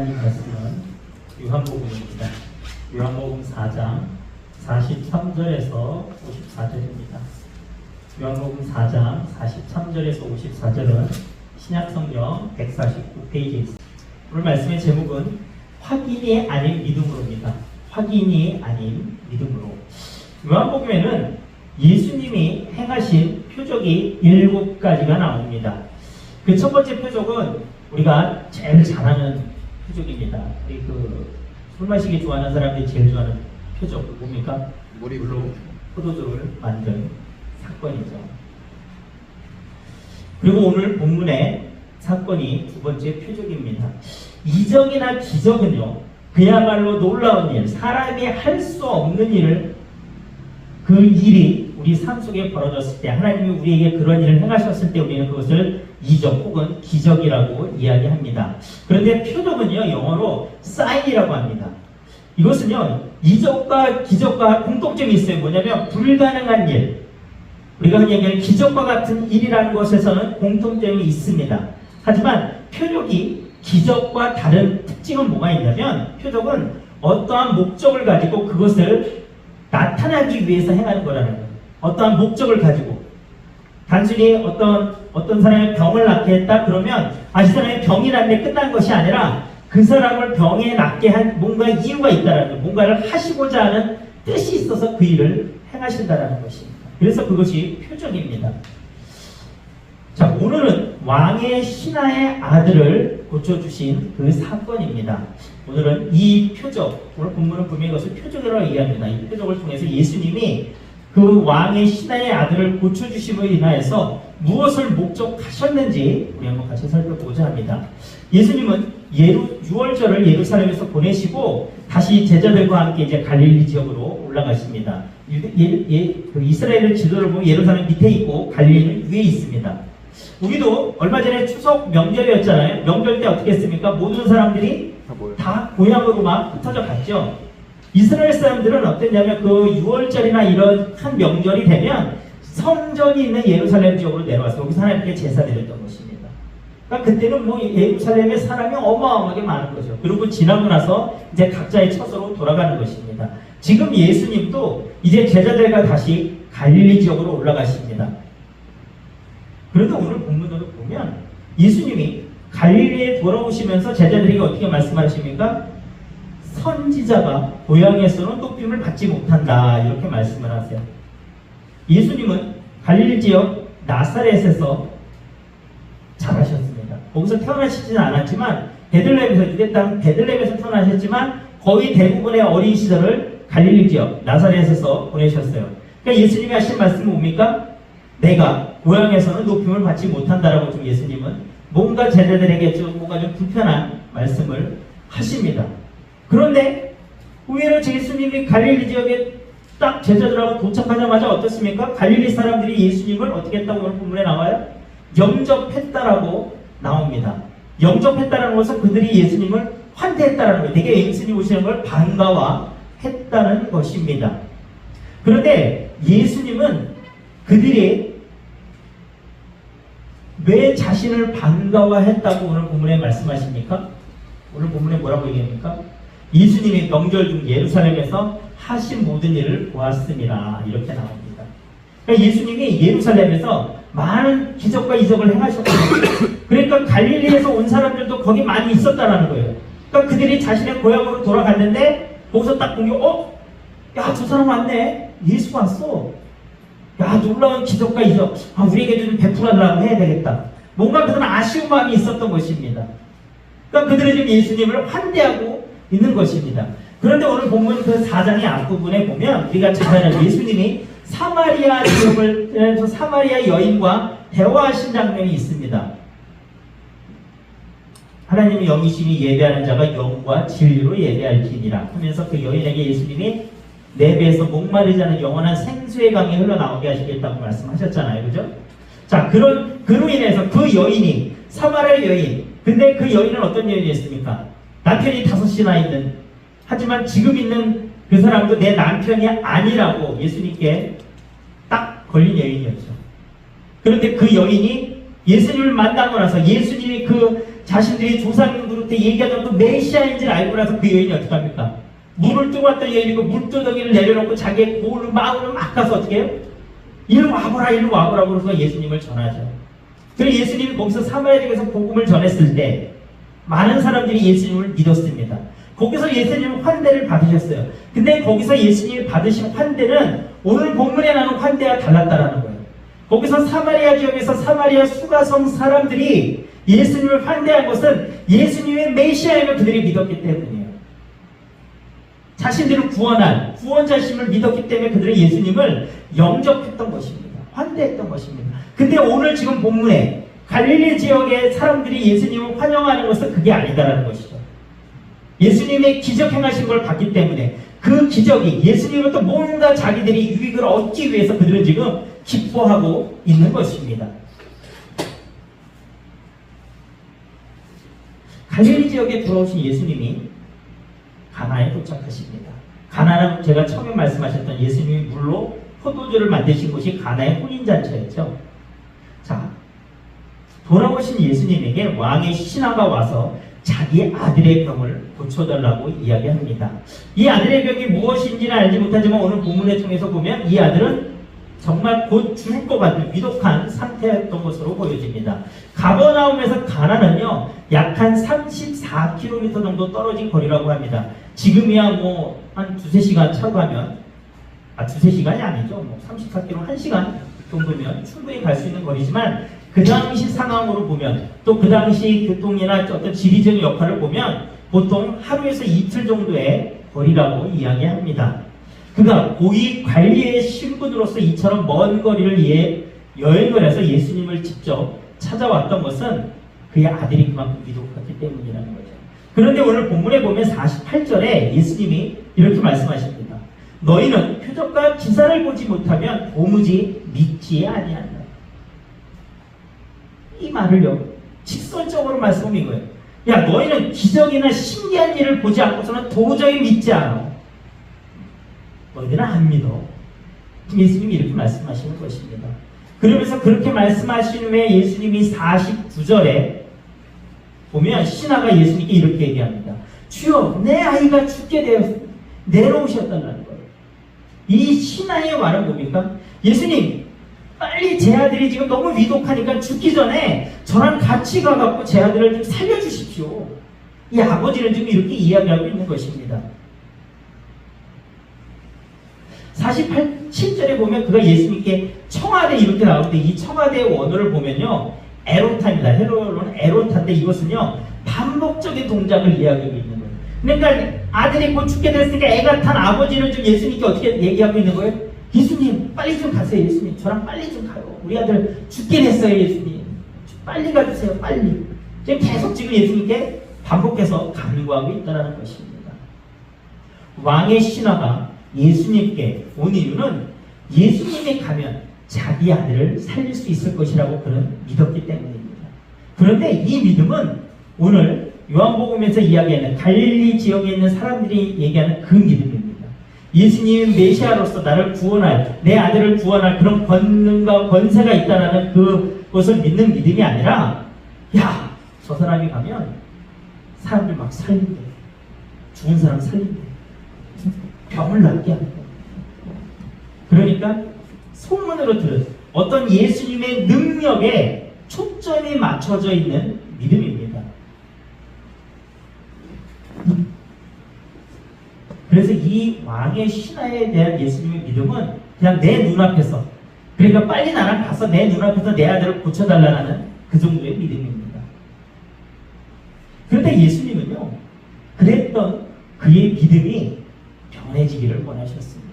하나님 말씀은 요한복음입니다. 요한복음 4장 43절에서 54절입니다. 요한복음 4장 43절에서 54절은 신약성경 149페이지에 있습니다. 오늘 말씀의 제목은 확인이 아닌 믿음으로입니다. 확인이 아닌 믿음으로. 요한복음에는 예수님이 행하신 표적이 일곱 가지가 나옵니다. 그 첫 번째 표적은 우리가 제일 잘하는 표적입니다. 그술 마시기 좋아하는 사람들이 제일 좋아하는 표적 뭡니까? 물로 포도주를 만든 사건이죠. 그리고 오늘 본문의 사건이 두 번째 표적입니다. 이적이나 기적은요, 그야말로 놀라운 일, 사람이 할 수 없는 일을 그 일이 우리 삶 속에 벌어졌을 때 하나님이 우리에게 그런 일을 행하셨을 때 우리는 그것을 이적 혹은 기적이라고 이야기합니다. 그런데 표적은요 영어로 사인이라고 합니다. 이것은요 이적과 기적과 공통점이 있어요. 뭐냐면 불가능한 일. 우리가 얘기하는 기적과 같은 일이라는 것에서는 공통점이 있습니다. 하지만 표적이 기적과 다른 특징은 뭐가 있냐면 표적은 어떠한 목적을 가지고 그것을 나타나기 위해서 행하는 거라는 거예요. 어떠한 목적을 가지고 단순히 어떤 어떤 사람의 병을 낫게 했다 그러면 아 이 사람의 병이 낫게 끝난 것이 아니라 그 사람을 병에 낫게 한 뭔가 이유가 있다라는. 뭔가를 하시고자 하는 뜻이 있어서 그 일을 행하신다라는 것입니다. 그래서 그것이 표적입니다. 자 오늘은 왕의 신하의 아들을 고쳐주신 그 사건입니다. 오늘은 이 표적, 오늘 본문은 분명히 이것을 표적이라고 얘기합니다. 이 표적을 통해서 예수님이 그 왕의 신하의 아들을 고쳐주심으로 인하여서 무엇을 목적하셨는지 우리 한번 같이 살펴보고자 합니다. 예수님은 예루, 6월절을 예루살렘에서 보내시고 다시 제자들과 함께 이제 갈릴리 지역으로 올라가십니다. 예, 예, 그 이스라엘의 지도를 보면 예루살렘 밑에 있고 갈릴리는 위에 있습니다. 우리도 얼마 전에 추석 명절이었잖아요. 명절 때 어떻게 했습니까? 모든 사람들이 다 고향으로 막 흩어져 갔죠. 이스라엘 사람들은 어땠냐면 그 6월절이나 이런 큰 명절이 되면 성전이 있는 예루살렘 지역으로 내려와서 여기서 하나님께 제사 드렸던 것입니다. 그러니까 그때는 뭐 예루살렘에 사람이 어마어마하게 많은 거죠. 그리고 지나고 나서 이제 각자의 처소로 돌아가는 것입니다. 지금 예수님도 이제 제자들과 다시 갈릴리 지역으로 올라가십니다. 그런데 오늘 본문으로 보면 예수님이 갈릴리에 돌아오시면서 제자들에게 어떻게 말씀하십니까? 선지자가 고향에서는 높임을 받지 못한다 이렇게 말씀을 하세요. 예수님은 갈릴리 지역 나사렛에서 자라셨습니다. 거기서 태어나시지는 않았지만 베들레헴에서 유대 땅 베들레헴에서 태어나셨지만 거의 대부분의 어린 시절을 갈릴리 지역 나사렛에서 보내셨어요. 그러니까 예수님이 하신 말씀은 뭡니까? 내가 고향에서는 높임을 받지 못한다라고 좀 예수님은 뭔가 제자들에게 좀 뭔가 좀 불편한 말씀을 하십니다. 그런데 의외로 예수님이 갈릴리 지역에 딱 제자들하고 도착하자마자 어떻습니까? 갈릴리 사람들이 예수님을 어떻게 했다고 오늘 본문에 나와요? 영접했다라고 나옵니다. 영접했다는 것은 그들이 예수님을 환대했다라는 거예요. 되게 예수님 오시는 걸 반가워했다는 것입니다. 그런데 예수님은 그들이 왜 자신을 반가워했다고 오늘 본문에 말씀하십니까? 오늘 본문에 뭐라고 얘기합니까? 예수님이 명절 중 예루살렘에서 하신 모든 일을 보았습니다. 이렇게 나옵니다. 그러니까 예수님이 예루살렘에서 많은 기적과 이적을 행하셨거든요. 그러니까 갈릴리에서 온 사람들도 거기 많이 있었다라는 거예요. 그러니까 그들이 자신의 고향으로 돌아갔는데 거기서 딱 보면 어? 야, 저 사람 왔네. 예수 왔어. 야, 놀라운 기적과 이적. 아, 우리에게 좀 베풀어달라고 해야 되겠다. 뭔가 그런 아쉬운 마음이 있었던 것입니다. 그러니까 그들은 지금 예수님을 환대하고 있는 것입니다. 그런데 오늘 본문 그 4장의 앞부분에 보면 우리가 잘 아는 예수님이 사마리아 지역을 저 사마리아 여인과 대화하신 장면이 있습니다. 하나님의 영이시니 예배하는 자가 영과 진리로 예배할지니라 하면서 그 여인에게 예수님이 내 배에서 목마르지 않은 영원한 생수의 강이 흘러나오게 하시겠다고 말씀하셨잖아요. 그죠? 자, 그런, 그로 인해서 그 여인이, 사마리아 여인, 근데 그 여인은 어떤 여인이었습니까? 남편이 다섯이나 있는, 하지만 지금 있는 그 사람도 내 남편이 아니라고 예수님께 딱 걸린 여인이었죠. 그런데 그 여인이 예수님을 만나고 나서 예수님이 그 자신들이 조상 그룹 때 얘기하던 그 메시아인 줄 알고 나서 그 여인이 어떻게 합니까? 물을 뜨고 왔던 여인이고 물두덩이를 내려놓고 자기의 고를 마음으로 막 가서 어떻게 해요? 이리 와보라 이리 와보라 그러서 예수님을 전하죠. 그리고 예수님이 거기서 사마리아에서 복음을 전했을 때 많은 사람들이 예수님을 믿었습니다. 거기서 예수님 환대를 받으셨어요. 근데 거기서 예수님이 받으신 환대는 오늘 본문에 나오는 환대와 달랐다라는 거예요. 거기서 사마리아 지역에서 사마리아 수가성 사람들이 예수님을 환대한 것은 예수님의 메시아임을 그들이 믿었기 때문이에요. 자신들을 구원한 구원자심을 믿었기 때문에 그들은 예수님을 영접했던 것입니다. 환대했던 것입니다. 근데 오늘 지금 본문에 갈릴리 지역의 사람들이 예수님을 환영하는 것은 그게 아니다라는 것이죠. 예수님의 기적 행하신 걸 봤기 때문에 그 기적이 예수님으로부터 뭔가 자기들이 유익을 얻기 위해서 그들은 지금 기뻐하고 있는 것입니다. 갈릴리 지역에 들어오신 예수님이 가나에 도착하십니다. 가나는 제가 처음에 말씀하셨던 예수님이 물로 포도주를 만드신 곳이 가나의 혼인잔치였죠. 자, 돌아오신 예수님에게 왕의 신하가 와서 자기 아들의 병을 고쳐달라고 이야기합니다. 이 아들의 병이 무엇인지는 알지 못하지만 오늘 본문을 통해서 보면 이 아들은 정말 곧 죽을 것 같은 위독한 상태였던 것으로 보여집니다. 가버나움에서 가나는요, 약 한 34km 정도 떨어진 거리라고 합니다. 지금이야 뭐, 한 두세 시간 차로 가면, 아, 두세 시간이 아니죠. 뭐, 34km, 1시간 정도면 충분히 갈 수 있는 거리지만, 그 당시 상황으로 보면, 또 그 당시 교통이나 어떤 지리적인 역할을 보면, 보통 하루에서 이틀 정도의 거리라고 이야기합니다. 그가 고위 관리의 신분으로서 이처럼 먼 거리를 예, 여행을 해서 예수님을 직접 찾아왔던 것은 그의 아들이 그만큼 위독했기 때문이라는 거죠. 그런데 오늘 본문에 보면 48절에 예수님이 이렇게 말씀하십니다. 너희는 표적과 기사를 보지 못하면 도무지 믿지 아니한다. 이 말을요, 직설적으로 말씀한 거예요. 야, 너희는 기적이나 신기한 일을 보지 않고서는 도저히 믿지 않아. 너희들은 안 믿어. 예수님이 이렇게 말씀하시는 것입니다. 그러면서 그렇게 말씀하신 후에 예수님이 49절에 보면 신하가 예수님께 이렇게 얘기합니다. 주여 내 아이가 죽게 되었습니다. 내려오셨다는 거예요. 이 신하의 말은 뭡니까? 예수님 빨리 제 아들이 지금 너무 위독하니까 죽기 전에 저랑 같이 가갖고 제 아들을 좀 살려주십시오. 이 아버지는 지금 이렇게 이야기하고 있는 것입니다. 48, 7절에 보면 그가 예수님께 청와대 이렇게 나오는데 이 청와대의 원어를 보면요. 에로타입니다. 헬로로는 에로타인데 이것은요. 반복적인 동작을 이야기하고 있는 거예요. 그러니까 아들이 곧 죽게 됐으니까 애가 탄 아버지는 좀 예수님께 어떻게 얘기하고 있는 거예요? 예수님 빨리 좀 가세요. 예수님 저랑 빨리 좀 가요. 우리 아들 죽게 됐어요 예수님. 빨리 가주세요 빨리. 지금 계속 지금 예수님께 반복해서 강요하고 있다는 것입니다. 왕의 신하가 예수님께 온 이유는 예수님이 가면 자기 아들을 살릴 수 있을 것이라고 그는 믿었기 때문입니다. 그런데 이 믿음은 오늘 요한복음에서 이야기하는 갈릴리 지역에 있는 사람들이 얘기하는 그 믿음입니다. 예수님은 메시아로서 나를 구원할 내 아들을 구원할 그런 권능과 권세가 있다라는 그것을 믿는 믿음이 아니라 야 저 사람이 가면 사람들 막 살린대 죽은 사람 살린대 병을 낫게 합니다. 그러니까 소문으로 들은 어떤 예수님의 능력에 초점이 맞춰져 있는 믿음입니다. 그래서 이 왕의 신하에 대한 예수님의 믿음은 그냥 내 눈앞에서 그러니까 빨리 나랑 가서 내 눈앞에서 내 아들을 고쳐달라는 그 정도의 믿음입니다. 그런데 예수님은요, 그랬던 그의 믿음이 변해지기를 원하셨습니다.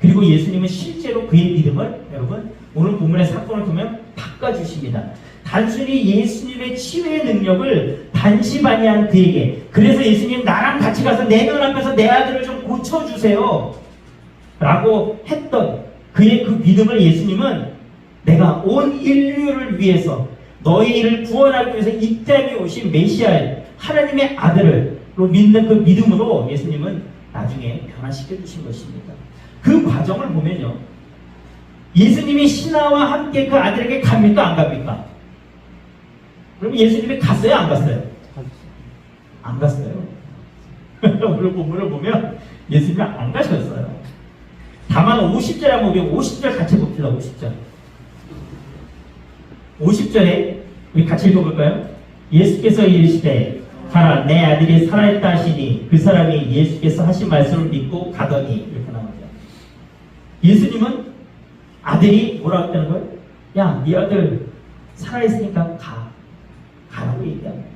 그리고 예수님은 실제로 그의 믿음을 여러분 오늘 본문의 사건을 보면 바꿔주십니다. 단순히 예수님의 치유의 능력을 반시반의한 그에게 그래서 예수님 나랑 같이 가서 내 눈 앞에서 내 아들을 좀 고쳐주세요 라고 했던 그의 그 믿음을 예수님은 내가 온 인류를 위해서 너희를 구원하기 위해서 이 땅에 오신 메시아 하나님의 아들을로 믿는 그 믿음으로 예수님은 나중에 변화시켜 주신 것입니다. 그 과정을 보면요. 예수님이 신하와 함께 그 아들에게 갑니까? 안 갑니까? 그럼 예수님이 갔어요? 안 갔어요? 안 갔어요. 오늘 본문을 보면 예수님이 안 가셨어요. 다만 50절에 한번 보면 50절 같이 봅시다. 50절. 50절에 우리 같이 읽어볼까요? 예수께서 이르시되 가라 내 아들이 살아있다 하시니 그 사람이 예수께서 하신 말씀을 믿고 가더니 이렇게 나옵니다. 예수님은 아들이 뭐라고 했다는 거예요? 야, 네 아들 살아있으니까 가. 가라고 얘기합니다.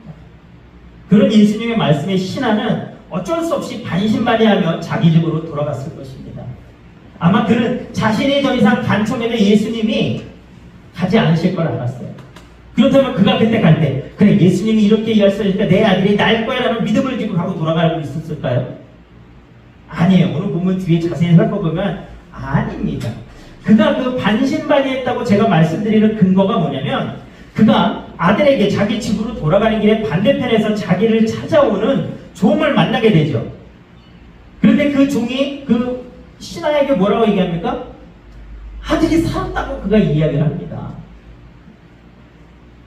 그런 예수님의 말씀의 신하는 어쩔 수 없이 반신반의하며 자기 집으로 돌아갔을 것입니다. 아마 그는 자신이 더 이상 간청에는 예수님이 가지 않으실 걸 알았어요. 그렇다면 그가 그때 갈 때, 그래, 예수님이 이렇게 이야기하니까 내 아들이 날 거야 라는 믿음을 지고 가고 돌아가고 있었을까요? 아니에요. 오늘 보면 뒤에 자세히 살펴보면 아닙니다. 그가 그 반신반의했다고 제가 말씀드리는 근거가 뭐냐면 그가 아들에게 자기 집으로 돌아가는 길에 반대편에서 자기를 찾아오는 종을 만나게 되죠. 그런데 그 종이 그 신하에게 뭐라고 얘기합니까? 아들이 살았다고 그가 이야기를 합니다.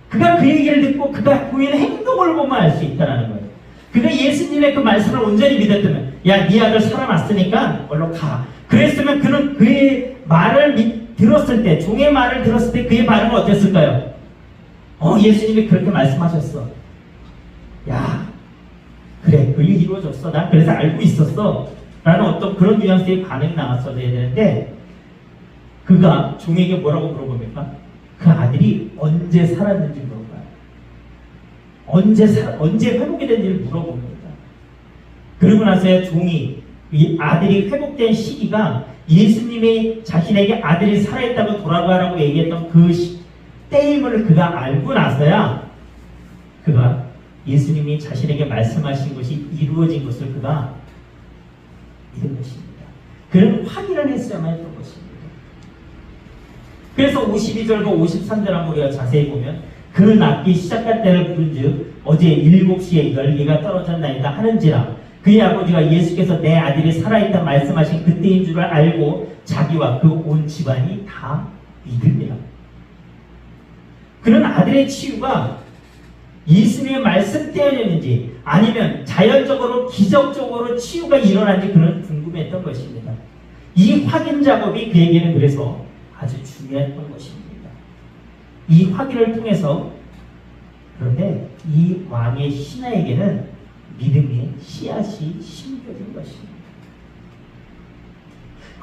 그가 그 얘기를 듣고 그가 보이는 행동을 보면 알 수 있다는 거예요. 그가 예수님의 그 말씀을 온전히 믿었다면, 야, 네 아들 살아났으니까 얼른 가. 그랬으면 그는 그의 말을 믿- 들었을 때, 종의 말을 들었을 때 그의 반응은 어땠을까요? 어, 예수님이 그렇게 말씀하셨어. 야, 그래, 그 일이 이루어졌어. 난 그래서 알고 있었어. 라는 어떤 그런 뉘앙스의 반응이 나왔어야 되는데, 그가 종에게 뭐라고 물어봅니까? 그 아들이 언제 살았는지 물어봐요. 언제 살, 언제 회복이 된지를 물어봅니다. 그러고 나서야 종이 이 아들이 회복된 시기가 예수님이 자신에게 아들이 살아있다고 돌아가라고 얘기했던 그 시, 때임을 그가 알고 나서야 그가 예수님이 자신에게 말씀하신 것이 이루어진 것을 그가 믿은 것입니다. 그런 확인을 했어야만 했던 것입니다. 그래서 52절과 53절 한번 우리가 자세히 보면 그 낫기 시작할 때를 부른즉 어제 7시에 열기가 떨어졌나이다 하는지라 그의 아버지가 예수께서 내 아들이 살아있다 말씀하신 그때인 줄을 알고 자기와 그 온 집안이 다 믿음이라 그런 아들의 치유가 예수님의 말씀 때문인지 아니면 자연적으로 기적적으로 치유가 일어난지 그는 궁금했던 것입니다. 이 확인 작업이 그에게는 그래서 아주 중요했던 것입니다. 이 확인을 통해서 그런데 이 왕의 신하에게는 믿음의 씨앗이 심겨진 것입니다.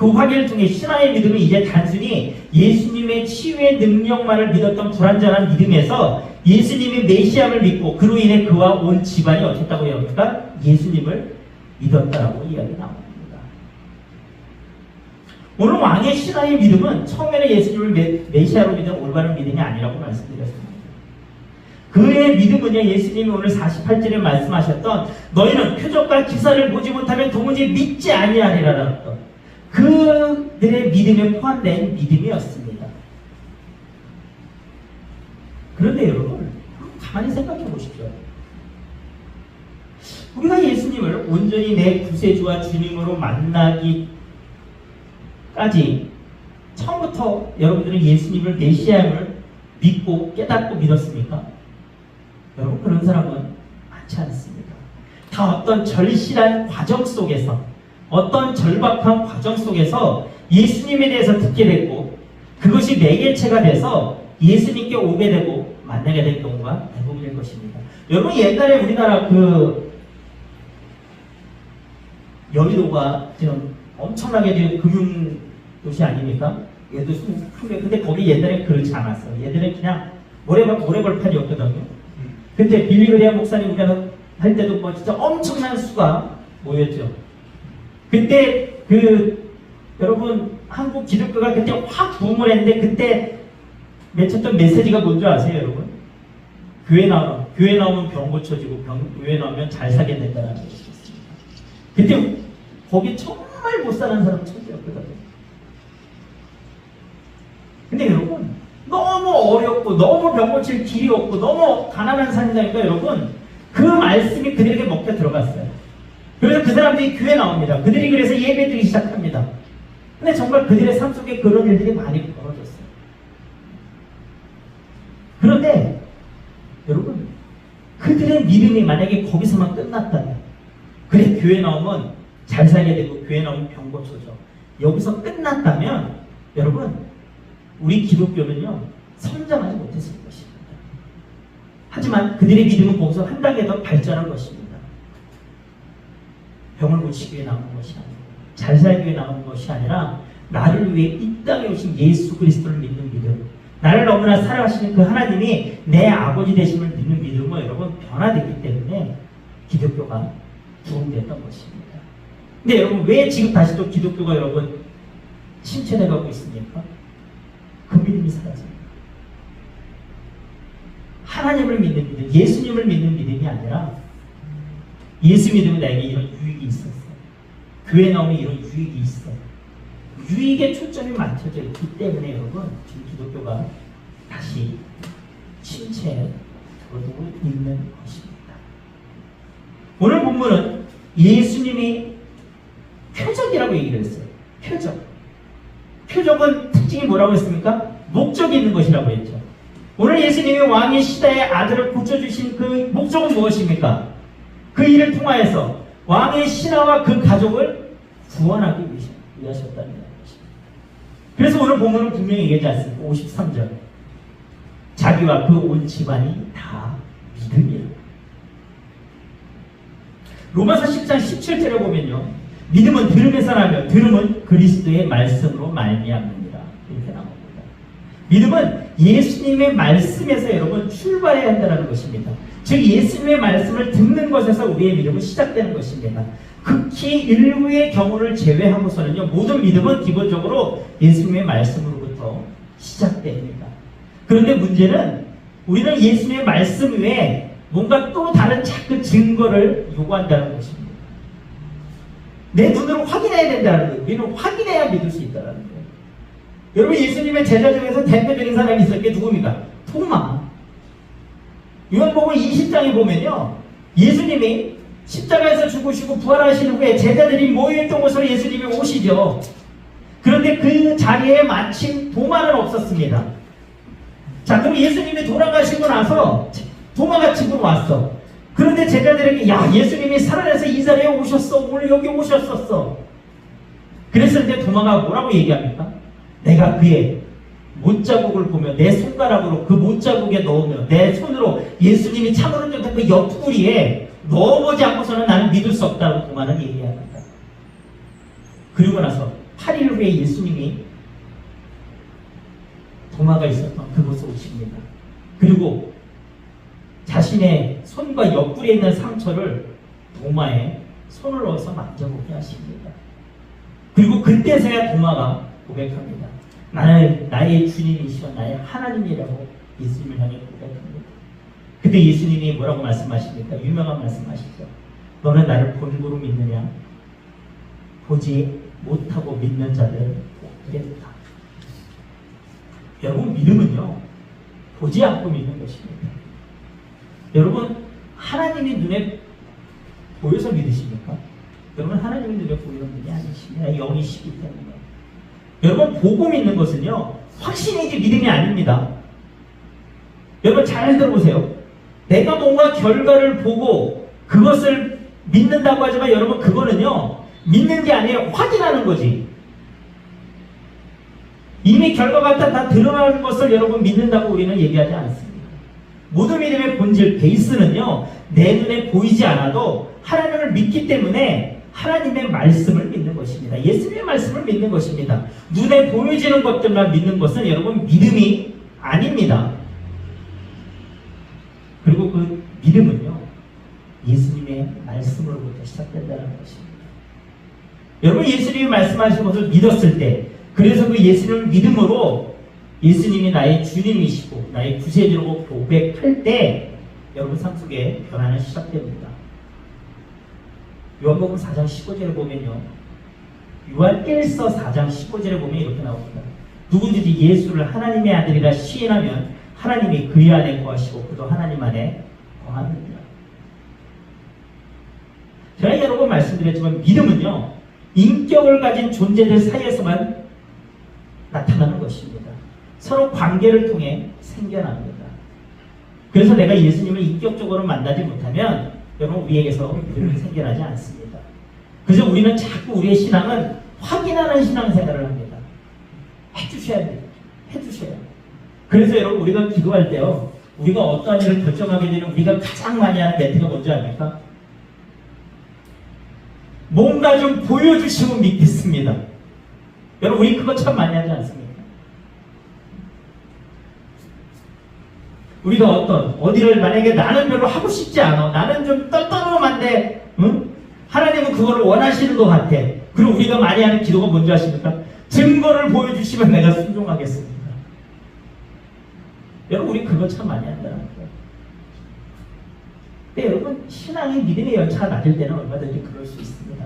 그 확인을 통해 신하의 믿음은 이제 단순히 예수님의 치유의 능력만을 믿었던 불완전한 믿음에서 예수님이 메시아를 믿고 그로 인해 그와 온 집안이 어땠다고 합니까? 예수님을 믿었다라고 이야기 나옵니다. 오늘 왕의 신하의 믿음은 처음에는 예수님을 메, 메시아로 믿은 올바른 믿음이 아니라고 말씀드렸습니다. 그의 믿음은요, 예수님이 오늘 48절에 말씀하셨던 너희는 표적과 기사를 보지 못하면 도무지 믿지 아니하리라는 어떤 그들의 믿음에 포함된 믿음이었습니다. 그런데 여러분, 가만히 생각해 보십시오. 우리가 예수님을 온전히 내 구세주와 주님으로 만나기까지 처음부터 여러분들은 예수님을 메시아임을 믿고 깨닫고 믿었습니까? 여러분 그런 사람은 많지 않습니다. 다 어떤 절실한 과정 속에서 어떤 절박한 과정 속에서 예수님에 대해서 듣게 됐고 그것이 매개체가 돼서 예수님께 오게 되고 만나게 된 경우가 대부분일 것입니다. 여러분 옛날에 우리나라 그 여의도가 지금 엄청나게 지금 금융 도시 아닙니까? 얘도 크게 근데 거기 옛날에 그렇지 않았어요. 얘들은 그냥 모래벌 모래벌판이었거든요. 근데 빌리그리아 목사님 우리가 할 때도 뭐 진짜 엄청난 수가 모였죠. 그때 그 여러분 한국 기독교가 그때 확 부흥을 했는데 그때 맺혔던 메시지가 뭔지 아세요, 여러분? 교회 나오면 교회 나오면 병 고쳐지고 병, 교회 나오면 잘 살게 된다는 것이었습니다. 그때 거기 정말 못 사는 사람 천재였거든요. 근데 여러분 너무 어렵고 너무 병 고칠 길이 없고 너무 가난한 삶이니까 여러분 그 말씀이 그들에게 먹혀 들어갔어요. 그래서 그 사람들이 교회 나옵니다. 그들이 그래서 예배드리기 시작합니다. 근데 정말 그들의 삶 속에 그런 일들이 많이 벌어졌어요. 그런데 여러분 믿음이 만약에 거기서만 끝났다면 그래 교회 나오면 잘 살게 되고 교회 나오면 병 고쳐져 여기서 끝났다면 여러분 우리 기독교는요 성장하지 못했을 것입니다. 하지만 그들의 믿음은 거기서 한 단계 더 발전한 것입니다. 병을 고치기 위해 나온 것이 아니고 잘 살기 위해 나온 것이 아니라 나를 위해 이 땅에 오신 예수 그리스도를 믿는 믿음 나를 너무나 사랑하시는 그 하나님이 내 아버지 되심을 믿는 믿음은 여러분 변화됐기 때문에 기독교가 부흥됐던 것입니다. 근데 여러분 왜 지금 다시 또 기독교가 여러분 침체돼 가고 있습니까? 그 믿음이 사라집니다. 하나님을 믿는 믿음, 예수님을 믿는 믿음이 아니라 예수 믿으면 나에게 이런 유익이 있었어. 교회 나오면 이런 유익이 있어. 유익에 초점이 맞춰져 있기 때문에 여러분 지금 기독교가 다시 침체에 들어오고 있는 것입니다. 오늘 본문은 예수님이 표적이라고 얘기를 했어요. 표적. 표적은 특징이 뭐라고 했습니까? 목적이 있는 것이라고 했죠. 오늘 예수님이 왕의 시대의 아들을 고쳐주신 그 목적은 무엇입니까? 그 일을 통하여서 왕의 신하와 그 가족을 구원하기 위하셨다는 것입니다. 그래서 오늘 본문은 분명히 얘기하지 않습니까? 53절. 자기와 그 온 집안이 다 믿음이라. 로마서 10장 17절에 보면요. 믿음은 들음에서 나며 들음은 그리스도의 말씀으로 말미암느니라. 이렇게 나옵니다. 믿음은 예수님의 말씀에서 여러분 출발해야 한다는 것입니다. 즉 예수님의 말씀을 듣는 것에서 우리의 믿음은 시작되는 것입니다. 극히 일부의 경우를 제외하고서는요 모든 믿음은 기본적으로 예수님의 말씀으로부터 시작됩니다. 그런데 문제는 우리는 예수님의 말씀 외에 뭔가 또 다른 자꾸 증거를 요구한다는 것입니다. 내 눈으로 확인해야 된다는 거예요. 우리는 확인해야 믿을 수 있다는 거예요. 여러분 예수님의 제자 중에서 대표적인 사람이 있었던 게 누굽니까? 토마. 요한복음 20장에 보면요. 예수님이 십자가에서 죽으시고 부활하신 후에 제자들이 모여있던 곳으로 예수님이 오시죠. 그런데 그 자리에 마침 도마는 없었습니다. 자, 그럼 예수님이 돌아가시고 나서 도마가 집으로 왔어. 그런데 제자들에게 야 예수님이 살아나서 이 자리에 오셨어. 오늘 여기 오셨었어. 그랬을 때 도마가 뭐라고 얘기합니까? 내가 그의 못자국을 보며 내 손가락으로 그 못자국에 넣으며 내 손으로 예수님이 참으로 줬던 그 옆구리에 넣어보지 않고서는 나는 믿을 수 없다고 도마는 얘기합니다. 그리고 나서 8일 후에 예수님이 도마가 있었던 그곳에 오십니다. 그리고 자신의 손과 옆구리에 있는 상처를 도마에 손을 넣어서 만져보게 하십니다. 그리고 그때서야 도마가 고백합니다. 나는 나의 주님이시여 나의 하나님이라고 예수님을 향해 고백합니다. 그때 예수님이 뭐라고 말씀하십니까? 유명한 말씀하시죠. 너는 나를 본고로 믿느냐? 보지 못하고 믿는 자들 복되다. 여러분 믿음은요 보지 않고 믿는 것입니다. 여러분 하나님이 눈에 보여서 믿으십니까? 여러분 하나님이 눈에 보이는 분이 아니십니다. 영이시기 때문에. 여러분 보고 믿는 것은요 확신이지 믿음이 아닙니다. 여러분 잘 들어보세요. 내가 뭔가 결과를 보고 그것을 믿는다고 하지만 여러분 그거는요 믿는 게 아니라 확인하는 거지. 이미 결과가 다, 다 드러나는 것을 여러분 믿는다고 우리는 얘기하지 않습니다. 모든 믿음의 본질 베이스는요 내 눈에 보이지 않아도 하나님을 믿기 때문에 하나님의 말씀을 믿는 것입니다. 예수님의 말씀을 믿는 것입니다. 눈에 보여지는 것들만 믿는 것은 여러분 믿음이 아닙니다. 그리고 그 믿음은요 예수님의 말씀으로부터 시작된다는 것입니다. 여러분 예수님이 말씀하신 것을 믿었을 때 그래서 그 예수님을 믿음으로 예수님이 나의 주님이시고 나의 구세주라고 고백할 때 여러분 삶 속에 변화는 시작됩니다. 요한복음 4장 15절에 보면요. 요한 1서 4장 15절에 보면 이렇게 나옵니다. 누구든지 예수를 하나님의 아들이라 시인하면 하나님이 그의 안에 거하시고 그도 하나님 안에 거합니다. 제가 여러 번 말씀드렸지만 믿음은요. 인격을 가진 존재들 사이에서만 나타나는 것입니다. 서로 관계를 통해 생겨납니다. 그래서 내가 예수님을 인격적으로 만나지 못하면 여러분 우리에게서 생겨나지 않습니다. 그래서 우리는 자꾸 우리의 신앙은 확인하는 신앙생활을 합니다. 해주셔야 돼요. 해주셔야 돼요. 그래서 여러분 우리가 기도할 때요. 우리가 어떠한 일을 결정하게 되면 우리가 가장 많이 하는 멘트가 뭔지 압니까? 뭔가 좀 보여주시면 믿겠습니다. 여러분 우리 그거 참 많이 하지 않습니까? 우리가 어떤 어디를 만약에 나는 별로 하고 싶지 않아 나는 좀 떨떠름한데 응? 하나님은 그거를 원하시는 것 같아. 그리고 우리가 많이 하는 기도가 뭔지 아십니까? 증거를 보여주시면 내가 순종하겠습니다. 여러분 우리 그거 참 많이 한다는 거예요. 근데 여러분 신앙의 믿음의 연차가 낮을 때는 얼마든지 그럴 수 있습니다.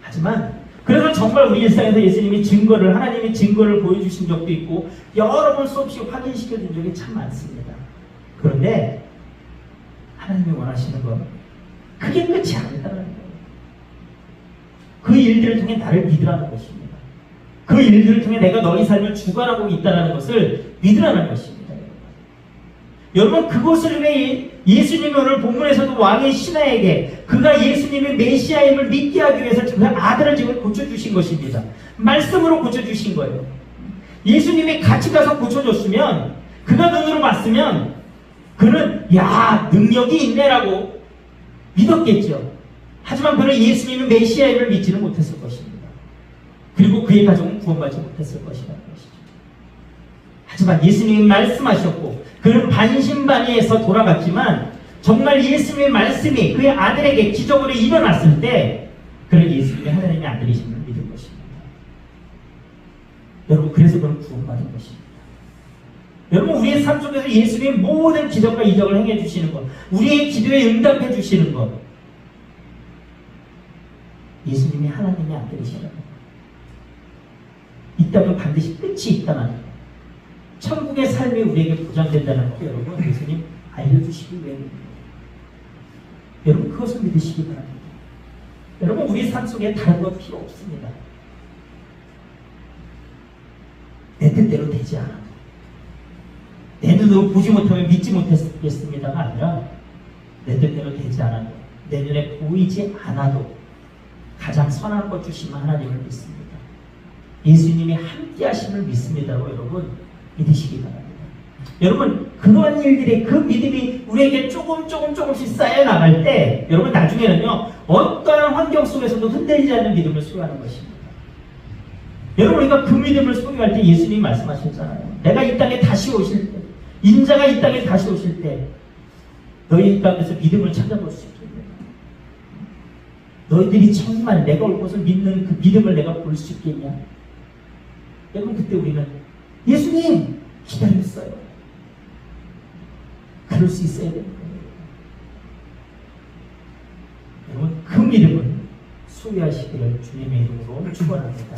하지만 그래서 정말 우리 일상에서 예수님이 증거를 하나님이 증거를 보여주신 적도 있고 여러 번 수없이 확인시켜 준 적이 참 많습니다 그런데 하나님이 원하시는 건 그게 끝이 아니다라는 거예요. 그 일들을 통해 나를 믿으라는 것입니다. 그 일들을 통해 내가 너희 삶을 주관하고 있다는 것을 믿으라는 것입니다. 여러분 그것을 왜 예수님이 오늘 본문에서도 왕의 신하에게 그가 예수님의 메시아임을 믿게 하기 위해서 그 아들을 지금 고쳐주신 것입니다. 말씀으로 고쳐주신 거예요. 예수님이 같이 가서 고쳐줬으면 그가 눈으로 봤으면 그는 야 능력이 있네라고 믿었겠죠. 하지만 그는 예수님은 메시아임을 믿지는 못했을 것입니다. 그리고 그의 가족은 구원받지 못했을 것이라는 것이죠. 하지만 예수님이 말씀하셨고 그는 반신반의해서 돌아갔지만 정말 예수님의 말씀이 그의 아들에게 기적으로 일어났을 때 그는 예수님이 하나님의 아들이심을 믿은 것입니다. 여러분 그래서 그는 구원받은 것입니다. 여러분 우리의 삶 속에서 예수님의 모든 기적과 이적을 행해 주시는 것, 우리의 기도에 응답해 주시는 것, 예수님이 하나님의 아들이시라는 것. 있다면 반드시 끝이 있다는 것. 천국의 삶이 우리에게 보장된다는 것, 여러분 예수님 알려주시기 위함입니다. 여러분 그것을 믿으시기 바랍니다. 여러분 우리 삶 속에 다른 것 필요 없습니다. 내 뜻대로 되지 않아도 내 눈으로 보지 못하면 믿지 못했겠습니다가 아니라 내 뜻대로 되지 않아도 내 눈에 보이지 않아도 가장 선한 것 주시면 하나님을 믿습니다. 예수님이 함께 하심을 믿습니다고 여러분 믿으시기 바랍니다. 여러분 그러한 일들이 그 믿음이 우리에게 조금 조금 조금씩 쌓여 나갈 때 여러분 나중에는요 어떠한 환경 속에서도 흔들리지 않는 믿음을 소유하는 것입니다. 여러분 우리가 그 믿음을 소유할 때 예수님이 말씀하셨잖아요. 내가 이 땅에 다시 오실 때, 인자가 이 땅에 다시 오실 때, 너희 이 땅에서 믿음을 찾아볼 수 있겠냐. 너희들이 정말 내가 올 것을 믿는 그 믿음을 내가 볼 수 있겠냐. 여러분 그때 우리는 예수님 기다렸어요. 그럴 수 있어야 거예요. 여러분 그 믿음을 소유하시기를 주님의 이름으로 축원합니다.